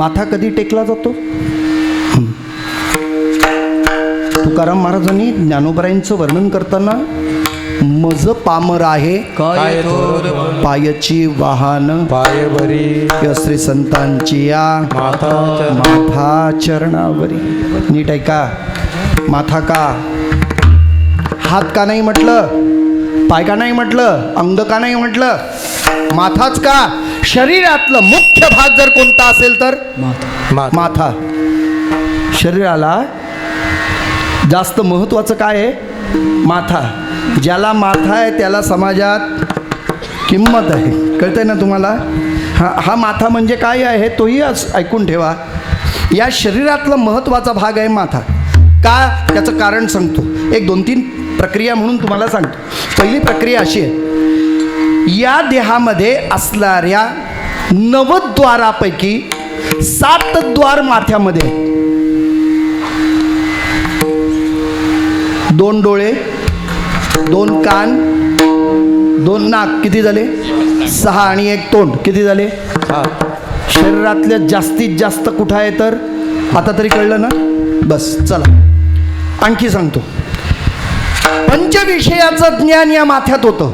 माथा कधी टेकला जातो. तुकाराम महाराजांनी ज्ञानोबरायांचं वर्णन करताना मज पामर आहे काय पायची वाहन श्री संतांची या माथा चरणावरी. नीट ऐका माथा का? हात का नाही म्हटलं? पाय का नाही म्हटलं? अंग का नाही म्हटलं? माथाच का? शरीरातलं मुख्य भाग जर कोणता असेल तर? माथा. शरीराला जास्त महत्त्वाचं काय आहे? माथा. ज्याला माथा आहे त्याला समाजात किंमत आहे. कळतंय ना तुम्हाला? हा हा माथा म्हणजे काय आहे तोही आज ऐकून ठेवा. या शरीरातला महत्त्वाचा भाग आहे माथा. का? त्याचं कारण सांगतो. एक दोन तीन प्रक्रिया म्हणून तुम्हाला सांगतो. पहिली प्रक्रिया अशी आहे. या देहामध्ये असणाऱ्या नवद्वारापैकी सात द्वार माथ्यामध्ये. दोन डोळे दोन कान दोन नाक किती झाले? सहा आणि एक तोंड किती झाले? शरीरातल्या जास्तीत जास्त कुठं आहे तर? आता तरी कळलं ना? बस चला. आणखी सांगतो. पंचविषयाचं ज्ञान या माथ्यात होतं.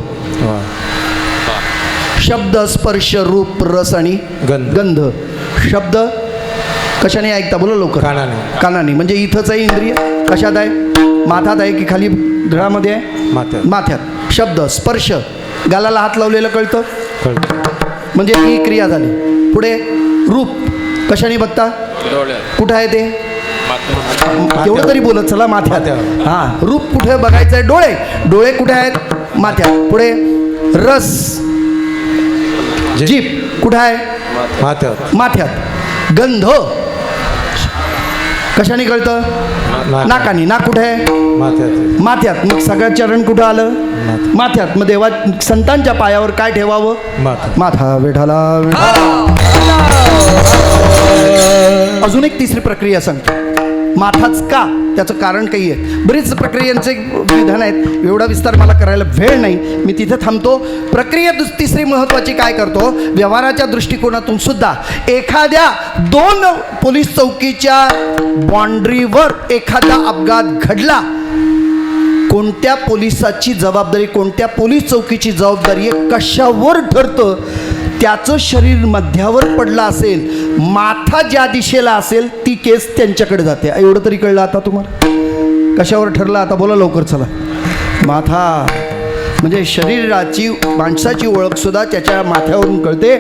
शब्द स्पर्श रूप रस आणि गंध. गंध. शब्द कशाने ऐकता? बोला लवकर. कानाने. कानाने. म्हणजे इथंच आहे इंद्रिय? कशात आहे? माथात आहे की खाली धडामध्ये आहे? माथ्यात. माथ्यात. शब्द स्पर्श. गालाला हात लावलेलं कळतं? कळतं. म्हणजे ही क्रिया झाली. पुढे रूप. कशाने बघता? कुठं आहे ते? तेवढं तरी बोलत चला माथ्यात. हां रूप कुठे बघायचं आहे डोळे. डोळे कुठे आहेत? माथ्यात. पुढे रस. जीप कुठं आहे? माथ्यावर. माथ्यात. गंध. कशाने कळतं? नाक. नाकाने. नाक कुठे आहे? माथ्यात. माथ्यात. मग सगळं चरण कुठं आलं? माथ्यात. माथ्यात. मग देवा संतांच्या पायावर काय ठेवावं? माथा माथा विठाला अजून एक तिसरी प्रक्रिया सांगतो. माथाच का? त्याचं कारण काही आहे. बरीच प्रक्रियांचे विधान आहेत. एवढा विस्तार मला करायला वेळ नाही. मी तिथे थांबतो. प्रक्रिया दुस तिसरी महत्त्वाची काय करतो? व्यवहाराच्या दृष्टिकोनातून सुद्धा एखाद्या दोन पोलीस चौकीच्या बाँड्रीवर एखादा अपघात घडला. कोणत्या पोलिसाची जबाबदारी कोणत्या पोलीस चौकीची जबाबदारी कशावर ठरतं? त्याचं शरीर मध्यावर पडलं असेल माथा ज्या दिशेला असेल ती केस त्यांच्याकडे जाते. एवढं तरी कळलं आता तुम्हाला? कशावर ठरलं? आता बोला लवकर चला. माथा. म्हणजे शरीराची माणसाची ओळखसुद्धा त्याच्या माथ्यावरून कळते.